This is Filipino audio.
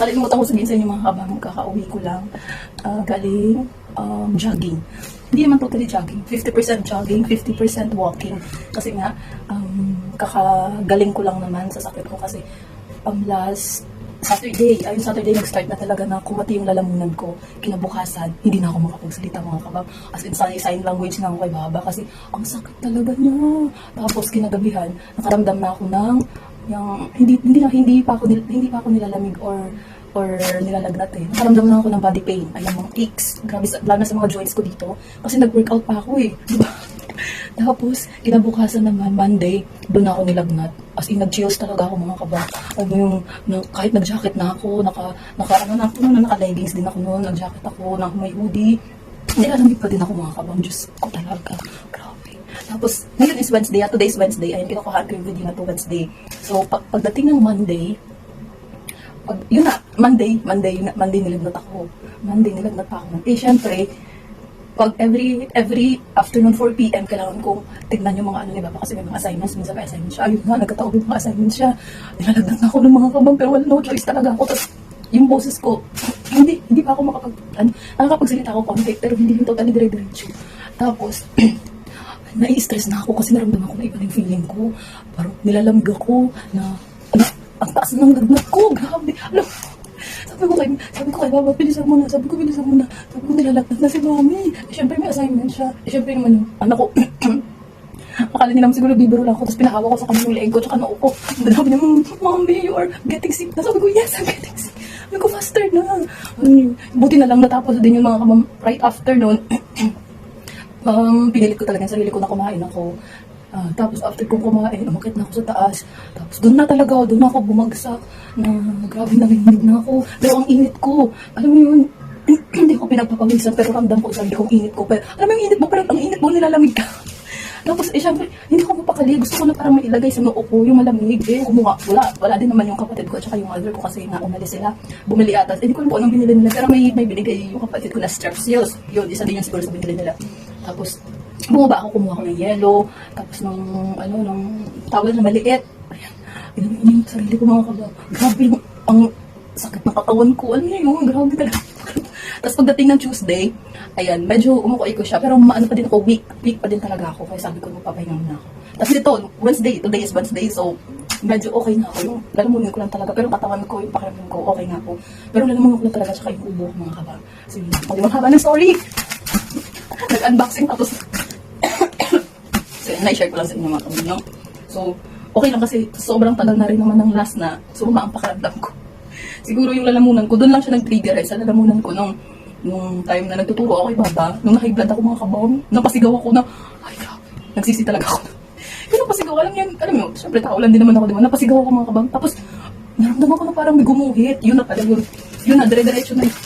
Nakalimutan ko sabihin sa inyo mga kabang, kakauwi ko lang. ah, galing um, jogging. Hindi naman totally jogging. 50% jogging, 50% walking. Kasi nga, um, kakagaling ko lang naman sa sakit ko kasi um, last Saturday, ayun Saturday nag-start na talaga na kumati yung lalamunan ko. Kinabukasan, hindi na ako makapagsalita mga kabab. As in, sign, sign language na ako kay Baba kasi ang sakit talaga niya. Tapos kinagabihan, nakaramdam na ako ng yung hindi hindi na hindi pa ako hindi pa ako nilalamig or or nilalagnat eh. Nakaramdam na ako ng body pain. Ayan, mga aches. Grabe, lalo na sa mga joints ko dito. Kasi nag-workout pa ako eh. Diba? Tapos, kinabukasan naman, Monday, doon ako nilagnat. As in, nag-chills talaga ako mga kaba. Ano yung, na, kahit nag-jacket na ako, naka, naka, ano na na, naka-leggings din ako noon, nag-jacket ako, na may hoodie. Nilalamig pa din ako mga kabang. Diyos ko talaga. Tapos, ngayon is Wednesday, ah, today is Wednesday. Ayun, kinukuhaan ko yung video na to Wednesday. So, pag, pagdating ng Monday, pag, yun na, Monday, Monday, yun na, Monday nilagnat ako. Monday nilagnat pa ako. Eh, syempre, pag every every afternoon 4 p.m. kailangan kong tignan yung mga ano ni Baba kasi may mga assignments, minsan may assignment siya. Ayun nga, nagkataon yung mga assignments siya. Nilalagnat na ako ng mga kabang pero wala no choice talaga ako. Tapos yung boses ko, hindi, hindi pa ako makapag, ano, nakakapagsalita ako konti pero hindi yung totally dire-diretso. Tapos, nai-stress na ako kasi naramdaman ko na iba yung feeling ko. Parang nilalamig ako na, na ang taas ng lagnat ko. Grabe. Alam, sabi ko kay, sabi ko kay Baba, bilisan mo na. Sabi ko, bilisan mo na. Sabi ko, nilalagnat na si Mami. Eh, syempre may assignment siya. Eh, syempre naman yung anak ko. Akala nila siguro bibiro lang ako, tapos pinahawa ko sa kanya yung leg ko, tsaka noo ko. Sabi niya, "Mm, Mommy, you are getting sick. na." Sabi ko, yes, I'm getting sick. Sabi ko, faster na. Ano? Buti na lang natapos din yung mga kabam right after noon. um, pinilit ko talaga yung sarili ko na kumain ako. Ah, tapos after kong kumain, umakit na ako sa taas. Tapos doon na talaga doon na ako bumagsak. Na grabe nanginginig na ako. Pero ang init ko, alam mo yun, hindi ko pinagpapawisan pero ramdam ko sabi ko ang init ko. Pero alam mo yung init mo, parang ang init mo nilalamig ka. Tapos, eh, syempre, hindi ko mapakali. Gusto ko na parang mailagay sa noo ko yung malamig. Eh, kumuha. Wala, wala din naman yung kapatid ko at saka yung mother ko kasi nga umalis sila. Bumili ata. Eh, hindi ko alam kung anong binili nila. Pero may, may binigay yung kapatid ko na strepsils. Yun, isa din yung siguro sa binili nila. Tapos, bumaba ako, kumuha ko ng yellow. Tapos, ng, ano, ng towel na maliit. Ayan. Ko yung sarili ko mga kaba. Grabe yung, ang sakit ng katawan ko. Ano yun? Grabe talaga. Tapos pagdating ng Tuesday, ayan, medyo umukoy ko siya. Pero maano pa din ako, weak, weak pa din talaga ako. Kaya sabi ko, magpapahinga muna ako. Tapos dito, Wednesday, today is Wednesday, so medyo okay na ako. Yung lalamunin ko lang talaga. Pero katawan ko, yung pakiramdam ko, okay na ako. Pero lalamunin ko lang talaga, tsaka yung ubo mga kaba. So yun, pag yung haba ng story, nag-unboxing tapos, so na-share ko lang sa inyo mga kabinyo. So, okay lang kasi sobrang tagal na rin naman ng last na sumama ang pakiramdam ko. Siguro yung lalamunan ko, doon lang siya nag-trigger eh, sa lalamunan ko nung, nung time na nagtuturo ako kay Baba, nung naka-blood ako mga kabawang, napasigaw ako na, ay grabe, nagsisi talaga ako. Yung napasigaw, alam niyo, alam niyo, syempre tao lang din naman ako, di? Napasigaw ako mga kabang, tapos naramdaman ko na parang may gumuhit, yun na pala yun, yun na, dire-diretso na yun.